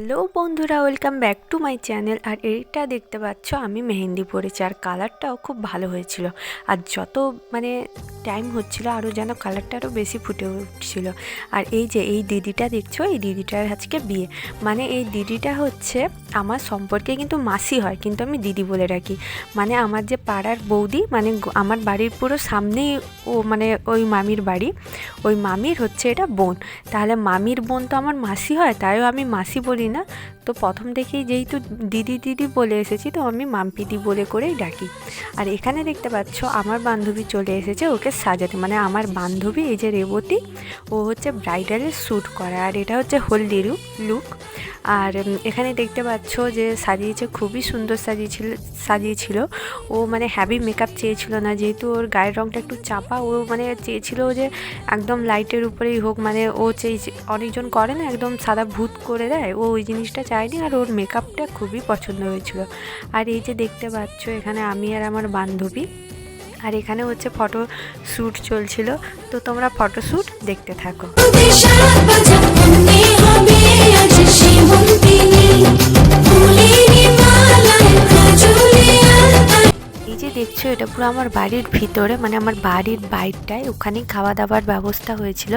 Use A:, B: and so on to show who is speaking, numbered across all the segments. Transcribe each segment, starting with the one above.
A: Hello বন্ধুরা, welcome back to my channel. আর এইটা দেখতে পাচ্ছ, আমি মেহেন্দি পরেছি। আর কালারটাও খুব ভালো হয়েছিল। আর যত মানে টাইম হচ্ছিল আরও যেন কালারটা আরও বেশি ফুটে উঠছিল। আর এই যে, এই দিদিটা দেখছ? এই দিদিটার আজকে বিয়ে। মানে এই দিদিটা হচ্ছে, আমার সম্পর্কে কিন্তু মাসি হয়, কিন্তু আমি দিদি বলে রাখি মানে আমার যে পাড়ার বৌদি মানে আমার বাড়ির পুরো সামনেই ও মানে ওই মামির বাড়ি। ওই মামির হচ্ছে এটা বোন। তাহলে মামির বোন তো আমার মাসি হয়, তাইও আমি মাসি বলি ናት። তো প্রথম থেকেই যেহেতু দিদি দিদি বলে এসেছি, তো আমি মাম্পিদি বলে করেই ডাকি। আর এখানে দেখতে পাচ্ছ, আমার বান্ধবী চলে এসেছে, ওকে সাজাতে। মানে আমার বান্ধবী, এই যে রেবতী, ও হচ্ছে ব্রাইডালের শ্যুট করা। আর এটা হচ্ছে হলদি লুক আর এখানে দেখতে পাচ্ছ যে সাজিয়েছে, খুবই সুন্দর সাজিয়েছিল সাজিয়েছিল। ও মানে হ্যাভি মেকআপ চেয়েছিল না, যেহেতু ওর গায়ের রঙটা একটু চাপা, ও মানে চেয়েছিল যে একদম লাইটের উপরেই হোক। মানে ও চেয়েছে, অনেকজন করে না, একদম সাদা ভূত করে দেয়। ও ওই জিনিসটা চায়নি আর ওর মেকআপটা খুবই পছন্দ হয়েছিল। আর এই যে দেখতে পাচ্ছ, এখানে আমি আর আমার বান্ধবী। আর এখানে হচ্ছে ফটো শ্যুট চলছিল। তো তোমরা ফটো শ্যুট দেখতে থাকো। এই যে দেখছ, এটা পুরো আমার বাড়ির ভিতরে মানে আমার বাড়ির বাইরটায় ওখানে খাওয়া দাওয়ার ব্যবস্থা হয়েছিল।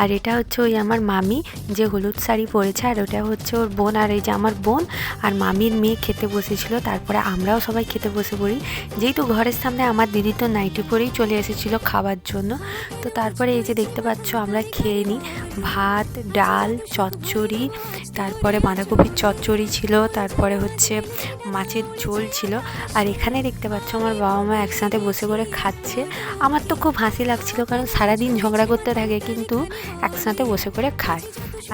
A: আর এটা হচ্ছে ওই আমার মামি যে হলুদ শাড়ি পরেছে, আর ওটা হচ্ছে ওর বোন, আর এই যে আমার বোন আর মামির মেয়ে খেতে বসেছিল। তারপরে আমরাও সবাই খেতে বসে পড়ি। যেহেতু ঘরের সামনে আমার দিদি তো নাইটি পরেই চলে এসেছিল খাওয়ার জন্য। তো তারপরে এই যে দেখতে পাচ্ছ, আমরা খেয়ে নিই। ভাত, ডাল, চচ্চড়ি, তারপরে বাঁধাকপির চচ্চড়ি ছিল, তারপরে হচ্ছে মাছের ঝোল ছিল। আর এখানে দেখতে পাচ্ছ আমার বাবা মা একসাথে বসে করে খাচ্ছে। আমার তো খুব হাসি লাগছিল, কারণ সারাদিন ঝগড়া করতে থাকে, কিন্তু একসাথে বসে করে খায়।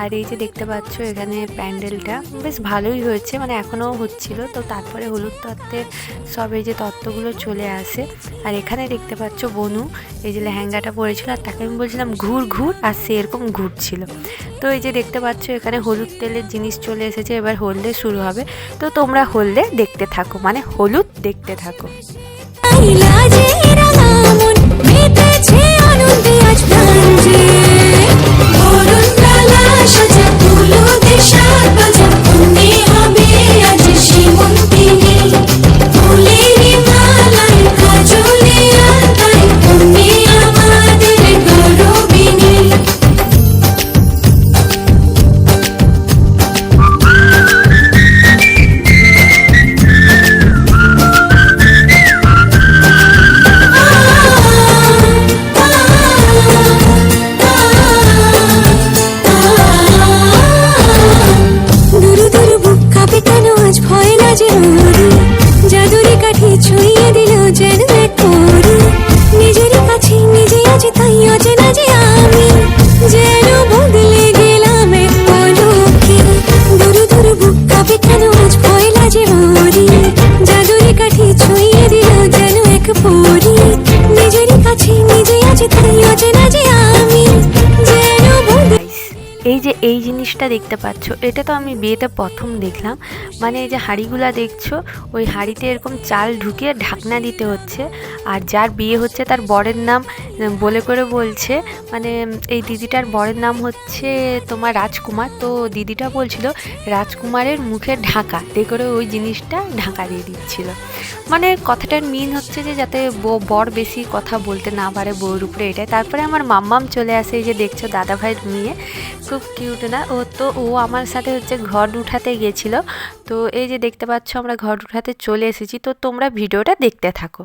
A: আর এই যে দেখতে পাচ্ছ, এখানে প্যান্ডেলটা বেশ ভালোই হয়েছে মানে এখনও হচ্ছিল। তো তারপরে হলুদ তত্ত্বের সব এই যে তত্ত্বগুলো চলে আসে। আর এখানে দেখতে পাচ্ছ বনু, এই যে লেহেঙ্গাটা পরেছিল, আর তাকে আমি বলছিলাম ঘুর ঘুর, আর সে এরকম ঘুরছিল। তো এই যে দেখতে পাচ্ছ, এখানে হলুদ তেলের জিনিস চলে এসেছে, এবার হলদে শুরু হবে। তো তোমরা হলদে দেখতে থাকো মানে হলুদ দেখতে থাকো।
B: সাজা তুলো মনে হবে
A: এই যে এই জিনিসটা দেখতে পাচ্ছ, এটা তো আমি বিয়েতে প্রথম দেখলাম। মানে এই যে হাঁড়িগুলা দেখছ, ওই হাঁড়িতে এরকম চাল ঢুকিয়ে ঢাকনা দিতে হচ্ছে। আর যার বিয়ে হচ্ছে তার বরের নাম বলে করে বলছে মানে এই দিদিটার বরের নাম হচ্ছে তোমার রাজকুমার। তো দিদিটা বলছিল, রাজকুমারের মুখে ঢাকা। দিয়ে করে ওই জিনিসটা ঢাকা দিয়ে দিচ্ছিল। মানে কথাটার মিন হচ্ছে যে, যাতে বর বেশি কথা বলতে না পারে বউর উপরে এটাই। তারপরে আমার মাম্মাম চলে আসে, এই যে দেখছ দাদা ভাইয়ের মেয়ে। খুব কিউট না? ও তো, ও আমার সাথে হচ্ছে ঘর উঠাতে গেছিল। তো এই যে দেখতে পাচ্ছ, আমরা ঘর উঠাতে চলে এসেছি। তো তোমরা ভিডিওটা দেখতে থাকো।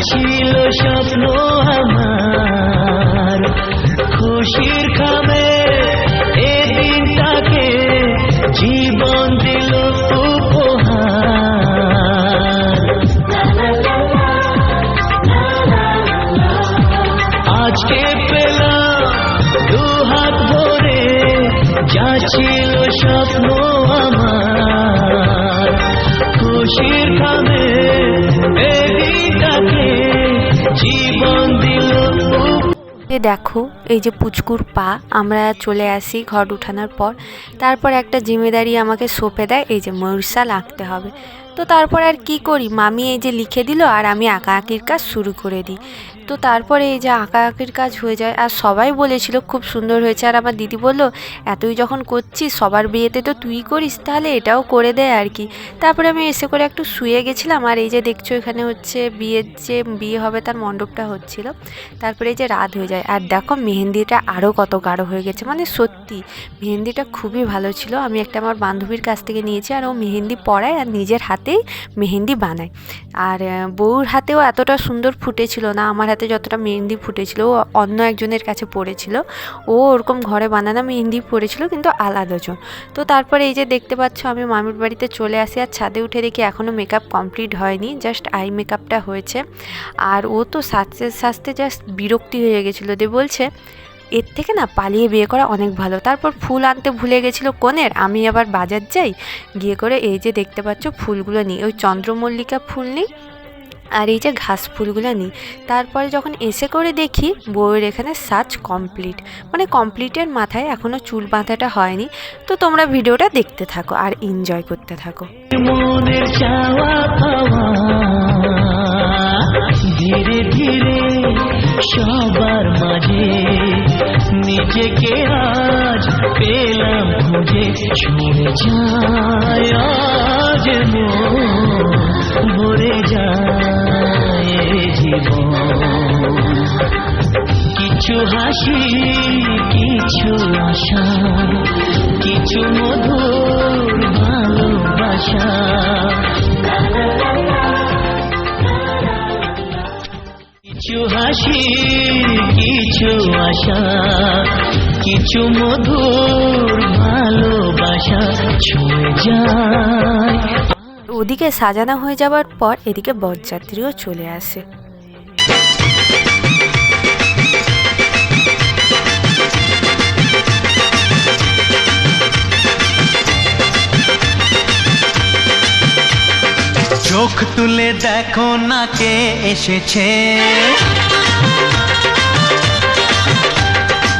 C: ছিল স্বপ্ন আমার। খুশির খাবে
A: দেখো, এই যে পুচকুর পা, আমরা চলে আসি ঘর উঠানোর পর। তারপর একটা জিম্মেদারি আমাকে সঁপে দেয়, এই যে ময়ূরশাল আঁকতে হবে। তো তারপর আর কি করি? মামি এই যে লিখে দিল আর আমি আঁকা আঁকির কাজ শুরু করে দিই। তো তারপরে এই যে আঁকা আঁকির কাজ হয়ে যায়। আর সবাই বলেছিল খুব সুন্দর হয়েছে। আর আমার দিদি বলল, এতই যখন করছিস সবার বিয়েতে তো তুই করিস, তাহলে এটাও করে দেয় আর কি। তারপরে আমি এসে করে একটু শুয়ে গেছিলাম। আর এই যে দেখছ, এখানে হচ্ছে বিয়ের যে বিয়ে হবে, তার মণ্ডপটা হচ্ছিল। তারপরে এই যে রাত হয়ে যায়। আর দেখো, মেহেন্দিটা আরও কত গাঢ় হয়ে গেছে। মানে সত্যি, মেহেন্দিটা খুবই ভালো ছিল। আমি একটা আমার বান্ধবীর কাছ থেকে নিয়েছি, আর ও মেহেন্দি পরায় আর নিজের হাতেই মেহেন্দি বানায়। আর বউর হাতেও এতটা সুন্দর ফুটেছিল না, আমার হাতে যতটা মেহেন্দি ফুটেছিল, ও অন্য একজনের কাছে পড়েছিল। ও ওরকম ঘরে বানানো মেহেন্দি পড়েছিল, কিন্তু আলাদা জন। তো তারপরে এই যে দেখতে পাচ্ছ, আমি মামির বাড়িতে চলে আসি আর ছাদে উঠে দেখি এখনও মেকআপ কমপ্লিট হয়নি জাস্ট আই মেকআপটা হয়েছে। আর ও তো সাজতে সাজতে জাস্ট বিরক্তি হয়ে গেছিল, দিয়ে বলছে, এর থেকে না পালিয়ে বিয়ে করা অনেক ভালো। তারপর ফুল আনতে ভুলে গেছিল কনের, আমি আবার বাজার যাই? গিয়ে করে এই যে দেখতে পাচ্ছ, ফুলগুলো নিই ওই চন্দ্রমল্লিকা ফুল নিই? আর এই যে ঘাস ফুলগুলো নিই তারপরে যখন এসে করে দেখি, বউয়ের এখানে সাজ কমপ্লিট মানে কমপ্লিটের মাথায় এখনও চুল বাঁধাটা হয়নি। তো তোমরা ভিডিওটা দেখতে থাকো আর এনজয় করতে থাকো।
C: ধীরে ধীরে সবার মাঝে নিজেকে আজ পেলাম। যায় আজ মন ভরে যায় এ জীবন কিছু হাসি কিছু আশা কিছু মধুর ভালোবাসা কিছু হাসি কিছু আশা কিছু মধুর ভালোবাসা ছুঁয়ে যায়।
A: ওদিকে সাজানো হয়ে যাওয়ার পর এদিকে বরযাত্রীও চলে আসে।
D: চোখ তুলে দেখো না কে এসেছে।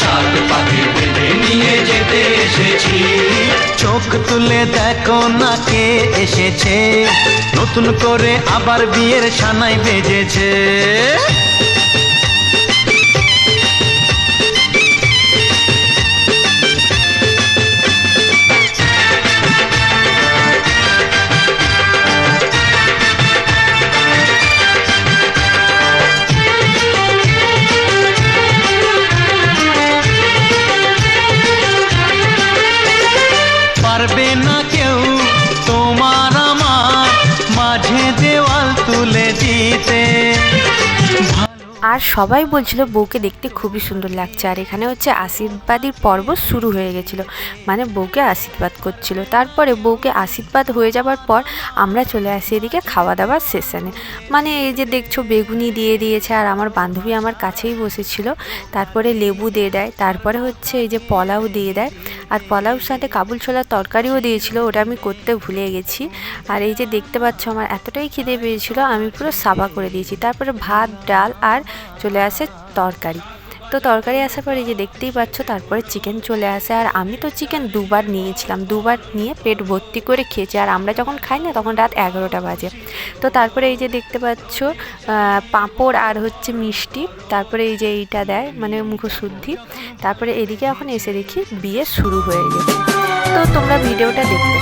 D: সাত পাখি বেঁধে নিয়ে যেতে এসেছি চোখ তুলে দেখো না কে এসেছে। নতুন করে আবার বিয়ের সানাই বেজেছে।
A: আর সবাই বলছিল বউকে দেখতে খুবই সুন্দর লাগছে। আর এখানে হচ্ছে আশীর্বাদীর পর্ব শুরু হয়ে গেছিল। মানে বউকে আশীর্বাদ করছিল। তারপরে বউকে আশীর্বাদ হয়ে যাবার পর আমরা চলে আসি এদিকে খাওয়া দাওয়ার সেশনে। মানে এই যে দেখছ বেগুনি দিয়ে দিয়েছে আর আমার বান্ধবী আমার কাছেই বসেছিল। তারপরে লেবু দিয়ে দেয়, তারপরে হচ্ছে এই যে পোলাও দিয়ে দেয়। আর পোলাওর সাথে কাবুল ছোলার তরকারিও দিয়েছিল, ওটা আমি করতে ভুলে গেছি। আর এই যে দেখতে পাচ্ছ আমার এতটাই খিদে পেয়েছিল, আমি পুরো সাবা করে দিয়েছি। তারপরে ভাত, ডাল আর চলে আসে তরকারি। তো তরকারি আসার পরে যে দেখতেই পাচ্ছ, তারপরে চিকেন চলে আসে। আর আমি তো চিকেন দুবার নিয়েছিলাম, দুবার নিয়ে পেট ভর্তি করে খেয়েছি। আর আমরা যখন খাই না, তখন রাত এগারোটা বাজে। তো তারপরে এই যে দেখতে পাচ্ছ পাঁপড় আর হচ্ছে মিষ্টি। তারপরে এই যে এইটা দেয় মানে মুখশুদ্ধি। তারপরে এদিকে এখন এসে দেখি বিয়ে শুরু হয়ে গেছে। তো তোমরা ভিডিওটা দেখতে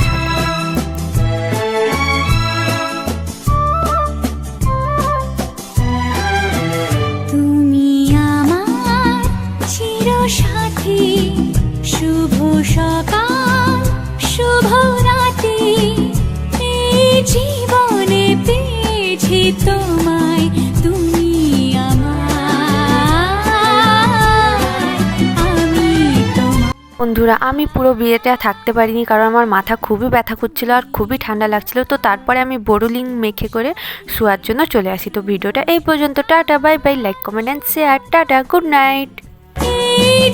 A: বন্ধুরা, আমি পুরো বিয়েটা থাকতে পারিনি কারণ আমার মাথা খুবই ব্যথা করছিল আর খুবই ঠান্ডা লাগছিল। তো তারপরে আমি বোরোলিং মেখে করে শোয়ার জন্য চলে আসি। তো ভিডিওটা এই পর্যন্ত, tata, bye bye, like, comment and share tata good night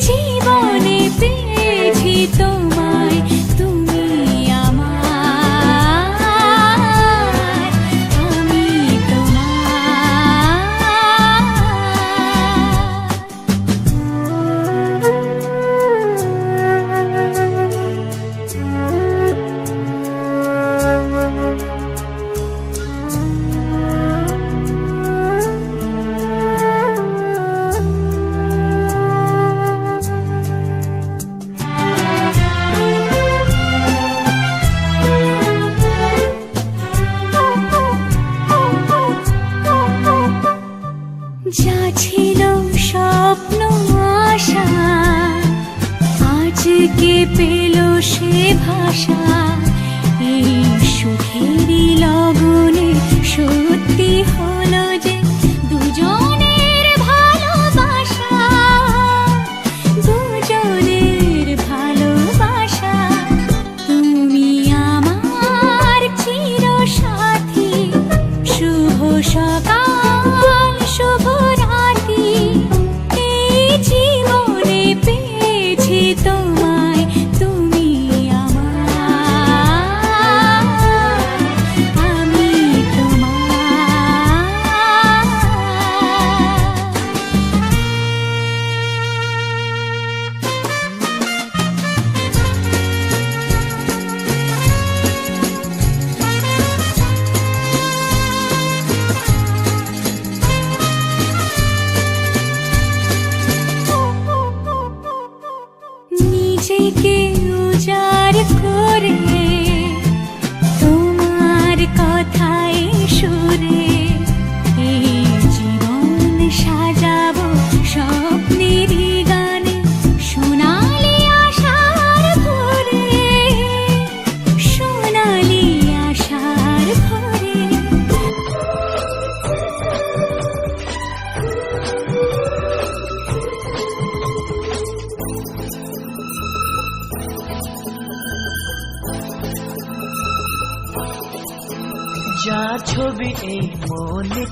B: জীবনে ছিল স্বপ্ন আশা। আজকে পেল সে ভাষা। এই সুখেরই লগনে সত্যি হলো যে দুজনের ভালোবাসা। দুজনের ভালোবাসা। তুমি আমার চির সাথী শুভ সকাল। শুভ রাতি এই জীবনে পেয়েছি তোমায়